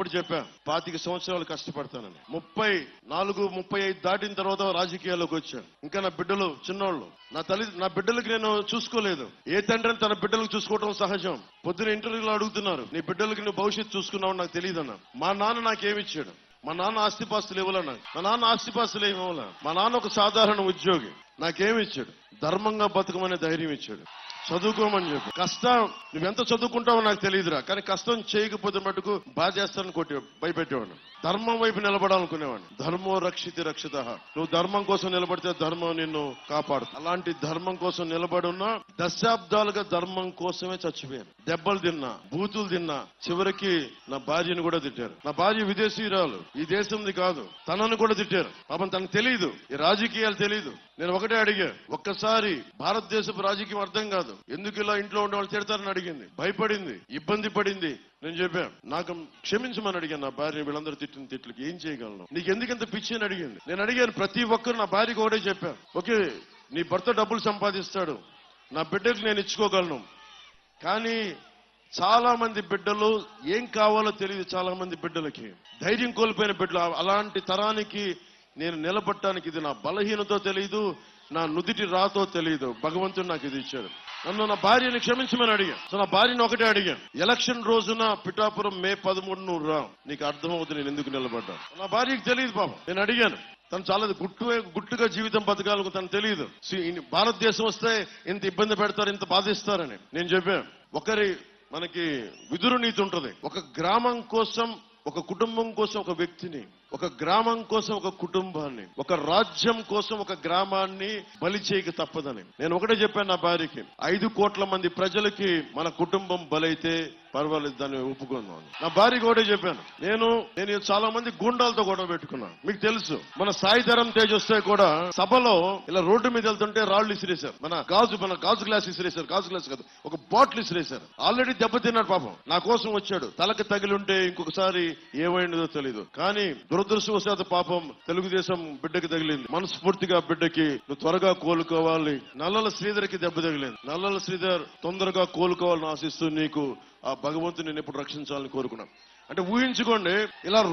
అప్పుడు చెప్పా పాతిక సంవత్సరాలు కష్టపడతానని. ముప్పై నాలుగు ముప్పై ఐదు దాటిన తర్వాత రాజకీయాల్లోకి వచ్చాను ఇంకా నా బిడ్డలు చిన్నోళ్ళు. నా తల్లి నా బిడ్డలకి నేను చూసుకోలేదు. ఏ తండ్రిని తన బిడ్డలకు చూసుకోవడం సహజం. పొద్దున ఇంటర్వ్యూలో అడుగుతున్నారు నీ బిడ్డలకి నువ్వు భవిష్యత్తు చూసుకున్నావు నాకు తెలియదు మా నాన్న నాకేమిచ్చాడు? మా నాన్న ఆస్తిపాస్తులు ఇవ్వాలన్నా మా నాన్న ఆస్తిపాస్తులు ఏమి ఇవ్వాల మా నాన్న ఒక సాధారణ ఉద్యోగి. నాకేమి ఇచ్చాడు? ధర్మంగా బతకమనే ధైర్యం ఇచ్చాడు. చదువుకోమని చెప్పి. కష్టం. నువ్వెంత చదువుకుంటావో నాకు తెలియదురా. కానీ కష్టం చేయకపోతే మటుకు బాగా చేస్తానని కొట్టి భయపెట్టేవాడు ధర్మం వైపు నిలబడాలనుకునేవాడిని. ధర్మం రక్షితి రక్షిత. నువ్వు ధర్మం కోసం నిలబడితే ధర్మం నిన్ను కాపాడు అలాంటి ధర్మం కోసం నిలబడున్నా దశాబ్దాలుగా ధర్మం కోసమే చచ్చిపోయాను. దెబ్బలు తిన్నా బూతులు తిన్నా చివరికి నా భార్యను కూడా తిట్టారు. నా భార్య విదేశీయురాలు. ఈ దేశంది కాదు. తనను కూడా తిట్టారు. పాపం తనకు తెలియదు ఈ రాజకీయాలు తెలియదు నేను ఒకటే అడిగా ఒక్కసారి భారతదేశపు రాజకీయం అర్థం కాదు. ఎందుకు ఇలా ఇంట్లో ఉండే వాళ్ళు తిడతారని అడిగింది. భయపడింది ఇబ్బంది పడింది. నేను చెప్పాను నాకు క్షమించమని అడిగాను నా భార్య వీళ్ళందరూ తిట్టిన తిట్లకి ఏం చేయగలను? నీకు ఎందుకంత పిచ్చి అని అడిగింది. నేను అడిగాను ప్రతి ఒక్కరు నా భార్యకు ఒకటే చెప్పాను ఓకే నీ భర్త డబ్బులు సంపాదిస్తాడు నా బిడ్డకు నేను ఇచ్చుకోగలను. కానీ చాలా మంది బిడ్డలు ఏం కావాలో తెలియదు చాలా మంది బిడ్డలకి. ధైర్యం కోల్పోయిన బిడ్డలు అలాంటి తరానికి నేను నిలబట్టడానికి ఇది నా బలహీనతో తెలియదు నా నుదిటి రాతో తెలియదు భగవంతుడు నాకు ఇది ఇచ్చాడు. నన్ను నా భార్యని క్షమించమని అడిగాను. సో నా భార్యను ఒకటే అడిగాను. ఎలక్షన్ రోజున పిఠాపురం మే పదమూడు నువ్వు రా. నీకు అర్థమవుతుంది నేను ఎందుకు నిలబడ్డా నా భార్యకి తెలియదు పాపం. నేను అడిగాను. తను చాలా గుట్టు గుట్టుగా జీవితం బతకాలకు తను తెలియదు భారతదేశం వస్తే ఇంత ఇబ్బంది పెడతారు ఇంత బాధిస్తారని నేను చెప్పాను. ఒకరి మనకి విదురు నీతి ఉంటుంది. ఒక గ్రామం కోసం ఒక కుటుంబం కోసం ఒక వ్యక్తిని ఒక గ్రామం కోసం ఒక కుటుంబాన్ని ఒక రాజ్యం కోసం ఒక గ్రామాన్ని బలి చేయక తప్పదని. నేను ఒకటే చెప్పాను నా భార్యకి ఐదు కోట్ల మంది ప్రజలకి మన కుటుంబం బలైతే పర్వాలేదు దాన్ని ఒప్పుకుందాం నా భార్య కూడా చెప్పాను. నేను నేను చాలా మంది గుండాలతో గొడవ పెట్టుకున్నాను. మీకు తెలుసు మన సాయి ధరం తేజ్ వస్తే కూడా సభలో ఇలా రోడ్డు మీద వెళ్తుంటే రాళ్ళు ఇసిరేశారు. మన గాజు మన గాజు గ్లాస్ ఇసిరేశారు. గాజు గ్లాస్ కాదు ఒక బాటిల్ ఇసిరేశారు. ఆల్రెడీ దెబ్బతిన్నాడు పాపం. నా కోసం వచ్చాడు. తలకి తగిలి ఉంటే ఇంకొకసారి ఏమైందో తెలియదు కానీ దురదృష్టవశాత్తు పాపం తెలుగుదేశం బిడ్డకి తగిలింది. మనస్ఫూర్తిగా బిడ్డకి నువ్వు త్వరగా కోలుకోవాలి. నల్లల శ్రీధర్కి దెబ్బ తగిలింది. నల్లల శ్రీధర్ తొందరగా కోలుకోవాలని ఆశిస్తూ నీకు ఆ భగవంతుని నేను ఎప్పుడు రక్షించాలని కోరుకున్నాను. అంటే ఊహించుకోండి ఇలా